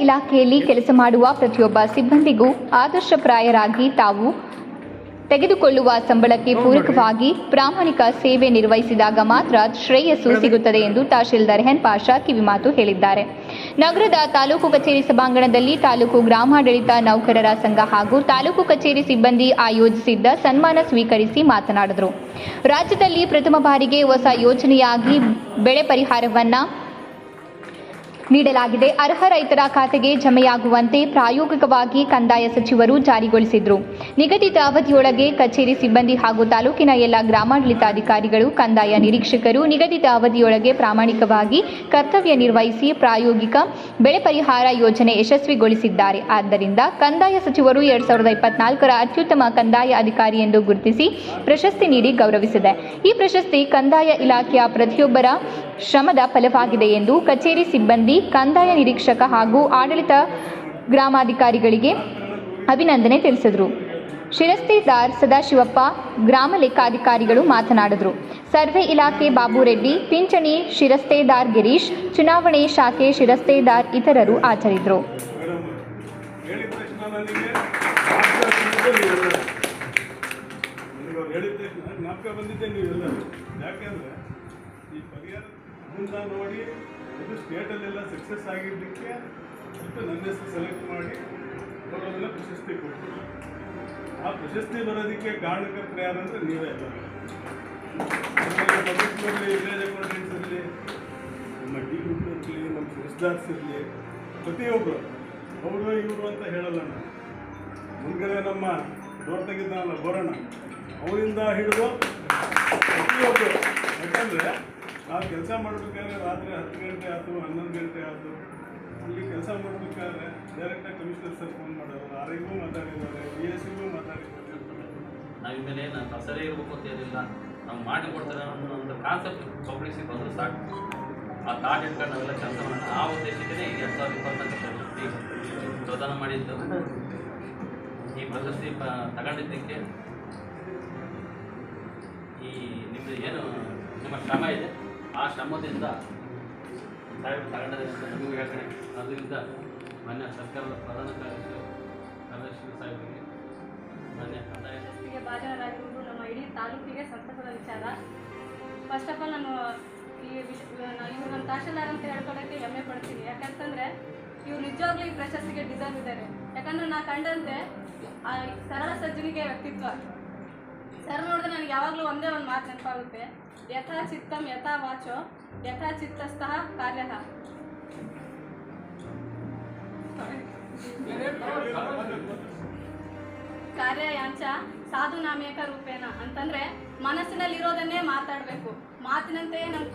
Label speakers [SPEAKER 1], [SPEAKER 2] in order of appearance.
[SPEAKER 1] ಇಲಾಖೆಯಲ್ಲಿ ಕೆಲಸ ಮಾಡುವ ಪ್ರತಿಯೊಬ್ಬ ಸಿಬ್ಬಂದಿಗೂ ಆದರ್ಶಪ್ರಾಯರಾಗಿ ತಾವು ತೆಗೆದುಕೊಳ್ಳುವ ಸಂಬಳಕ್ಕೆ ಪೂರಕವಾಗಿ ಪ್ರಾಮಾಣಿಕ ಸೇವೆ ನಿರ್ವಹಿಸಿದಾಗ ಮಾತ್ರ ಶ್ರೇಯಸ್ಸು ಸಿಗುತ್ತದೆ ಎಂದು ತಹಶೀಲ್ದಾರ್ ಹೆನ್ ಪಾಷಾ ಕಿವಿಮಾತು ಹೇಳಿದ್ದಾರೆ. ನಗರದ ತಾಲೂಕು ಕಚೇರಿ ಸಭಾಂಗಣದಲ್ಲಿ ತಾಲೂಕು ಗ್ರಾಮಾಡಳಿತ ನೌಕರರ ಸಂಘ ಹಾಗೂ ತಾಲೂಕು ಕಚೇರಿ ಸಿಬ್ಬಂದಿ ಆಯೋಜಿಸಿದ್ದ ಸನ್ಮಾನ ಸ್ವೀಕರಿಸಿ ಮಾತನಾಡಿದರು. ರಾಜ್ಯದಲ್ಲಿ ಪ್ರಥಮ ಬಾರಿಗೆ ಹೊಸ ಯೋಜನೆಯಾಗಿ ಬೆಳೆ ಪರಿಹಾರವನ್ನ ನೀಡಲಾಗಿದೆ. ಅರ್ಹ ರೈತರ ಖಾತೆಗೆ ಜಮೆಯಾಗುವಂತೆ ಪ್ರಾಯೋಗಿಕವಾಗಿ ಕಂದಾಯ ಸಚಿವರು ಜಾರಿಗೊಳಿಸಿದ್ರು. ನಿಗದಿತ ಅವಧಿಯೊಳಗೆ ಕಚೇರಿ ಸಿಬ್ಬಂದಿ ಹಾಗೂ ತಾಲೂಕಿನ ಎಲ್ಲ ಗ್ರಾಮಾಡಳಿತಾಧಿಕಾರಿಗಳು, ಕಂದಾಯ ನಿರೀಕ್ಷಕರು ನಿಗದಿತ ಅವಧಿಯೊಳಗೆ ಪ್ರಾಮಾಣಿಕವಾಗಿ ಕರ್ತವ್ಯ ನಿರ್ವಹಿಸಿ ಪ್ರಾಯೋಗಿಕ ಬೆಳೆ ಪರಿಹಾರ ಯೋಜನೆ ಯಶಸ್ವಿಗೊಳಿಸಿದ್ದಾರೆ. ಆದ್ದರಿಂದ ಕಂದಾಯ ಸಚಿವರು ಎರಡ್ ಸಾವಿರದ ಇಪ್ಪತ್ನಾಲ್ಕರ ಅತ್ಯುತ್ತಮ ಕಂದಾಯ ಅಧಿಕಾರಿ ಎಂದು ಗುರುತಿಸಿ ಪ್ರಶಸ್ತಿ ನೀಡಿ ಗೌರವಿಸಿದೆ. ಈ ಪ್ರಶಸ್ತಿ ಕಂದಾಯ ಇಲಾಖೆಯ ಪ್ರತಿಯೊಬ್ಬರ ಶ್ರಮದ ಫಲವಾಗಿದೆ ಎಂದು ಕಚೇರಿ ಸಿಬ್ಬಂದಿ, ಕಂದಾಯ ನಿರೀಕ್ಷಕ ಹಾಗೂ ಆಡಳಿತ ಗ್ರಾಮಾಧಿಕಾರಿಗಳಿಗೆ ಅಭಿನಂದನೆ ತಿಳಿಸಿದರು. ಶಿರಸ್ತೇದಾರ್ ಸದಾಶಿವಪ್ಪ, ಗ್ರಾಮ ಲೆಕ್ಕಾಧಿಕಾರಿಗಳು ಮಾತನಾಡಿದರು. ಸರ್ವೆ ಇಲಾಖೆ ಬಾಬುರೆಡ್ಡಿ, ಪಿಂಚಣಿ ಶಿರಸ್ತೇದಾರ್ ಗಿರೀಶ್, ಚುನಾವಣೆ ಶಾಖೆ ಶಿರಸ್ತೇದಾರ್ ಇತರರು
[SPEAKER 2] ಬಂದಿದ್ದೆ ಯಾಕೆಂದರೆ ಈ ಪರಿಹಾರ ಮುಂದೆ ನೋಡಿ ಇದು ಸ್ಟೇಟಲ್ಲೆಲ್ಲ ಸಕ್ಸಸ್ ಆಗಿದ್ದಕ್ಕೆ ಮತ್ತು ನನ್ನ ಹೆಸರು ಸೆಲೆಕ್ಟ್ ಮಾಡಿ ಅವರು ಪ್ರಶಸ್ತಿ ಕೊಟ್ಟರು ಆ ಪ್ರಶಸ್ತಿ ಬರೋದಕ್ಕೆ ಕಾರಣಕರ್ತರು ಯಾರಂದ್ರೆ ನೀವೇ. ಎಲ್ಲ ವಿಲೇಜ್ ನಮ್ಮ ಡಿ ಇರಲಿ, ನಮ್ಮ ಸಿಸ್ದಾರ್ಸ್ ಇರಲಿ ಪ್ರತಿಯೊಬ್ಬರು ಅವರು ಇವರು ಅಂತ ಹೇಳಲ್ಲ ನಾನು ಮುಂದೆ ನಮ್ಮ ಡೋರ್ ತೆಗಿದ್ದಾನಲ್ಲ ಬೋರಣ್ಣ, ಅವರಿಂದ ಹಿಡಿದು ಪ್ರತಿಯೊಬ್ಬರು ಯಾಕಂದರೆ ನಾವು ಕೆಲಸ ಮಾಡಬೇಕಾದ್ರೆ ರಾತ್ರಿ ಹತ್ತು ಗಂಟೆ ಆಯಿತು, ಹನ್ನೊಂದು ಗಂಟೆ ಆಯಿತು. ಅಲ್ಲಿ ಕೆಲಸ ಮಾಡಬೇಕಾದ್ರೆ ಡೈರೆಕ್ಟಾಗಿ ಕಮಿಷನರ್ ಸರ್ ಫೋನ್ ಮಾಡೋರು. ಆರಿಗೂ ಮಾತಾಡಿದ್ದಾರೆ ಬಿ ಎಸ್ ಸಿಗೂ ಮಾತಾಡಿದ್ದಾರೆ.
[SPEAKER 3] ನಾವು ಇನ್ಮೇಲೆ ನಾನು ಕಸರೇ ಇರಬೇಕು ಅಂತ ಏನಿಲ್ಲ. ನಾವು ಮಾಡಿ ಕೊಡ್ತಾರೆ ಅನ್ನೋ ಒಂದು ಕಾನ್ಸೆಪ್ಟ್ ಪಬ್ಲಿಸಿ ಬಂದರೂ ಸಾಕು. ಆ ತಾಟ್ ಇಟ್ಕೊಂಡು ನಾವೆಲ್ಲ ಕೆಲಸ ಮಾಡೋಣ. ಆ ಉದ್ದೇಶಕ್ಕೆ ಎರಡು ಸಾವಿರದ ಇಪ್ಪತ್ತೊಂದು ಪ್ರದಾನ ಮಾಡಿದ್ದು. ಈ ಪ್ರಶಸ್ತಿ ಪ ತಗೊಂಡಿದ್ದಕ್ಕೆ ಈ ನಿಮ್ಮದು ಏನು, ನಿಮ್ಮ ಶ್ರಮ ಇದೆ? ಆ ಶ್ರಮದಿಂದ ಸಾಹೇಬ್ ಕಾರಣದಿಂದ ನಮಗೂ ಹೇಳ್ತಾರೆ ಅದರಿಂದ ಮಾನ್ಯ ಸರ್ಕಾರದ ಪ್ರಧಾನ ಕಾರ್ಯದರ್ಶಿ ಕಾರ್ಯದರ್ಶಿ ಸಾಹೇಬರಿಗೆ ಮಾನ್ಯ ಕಂದಾಯ
[SPEAKER 4] ಭಾಜನರಾಗಿರುವುದು ನಮ್ಮ ಇಡೀ ತಾಲೂಕಿಗೆ ಸಂತಸದ ವಿಚಾರ. ಫಸ್ಟ್ ಆಫ್ ಆಲ್ ನಾನು ಈ ವಿಶ್ ಇವ್ರು ನನ್ನ ತಹಶೀಲ್ದಾರ್ ಅಂತ ಹೇಳ್ಕೊಳ್ಳೋಕ್ಕೆ ಹೆಮ್ಮೆ ಪಡ್ತೀನಿ. ಯಾಕಂತಂದರೆ ಇವ್ರು ನಿಜವಾಗ್ಲೂ ಈ ಪ್ರಶಸ್ತಿಗೆ ಡಿಸರ್ವ್ ಇದ್ದಾರೆ. ಯಾಕಂದ್ರೆ ನಾ ಕಂಡಂತೆ ಸರಳ ಸಜ್ಜನಿಗೆ ವ್ಯಕ್ತಿತ್ವ. ಸರ್ ನೋಡಿದ್ರೆ ಯಾವಾಗಲೂ ಒಂದೇ ಒಂದು ಮಾತು ನೆನಪಾಗುತ್ತೆ. ಯಥಾ ಚಿತ್ತಂ ಯಥಾ ವಾಚೋ, ಯಥಾ ಚಿತ್ತಸ್ಥಃ ಕಾರ್ಯ. ಕಾರ್ಯ ಯಾಂಚ ಸಾಧು ನಾಮೇಕ ರೂಪೇಣ ಅಂತಂದ್ರೆ ಮನಸ್ಸಿನಲ್ಲಿರೋದನ್ನೇ ಮಾತಾಡಬೇಕು. ಮಾತಿನಂತೆಯೇ ನಮ್ಮ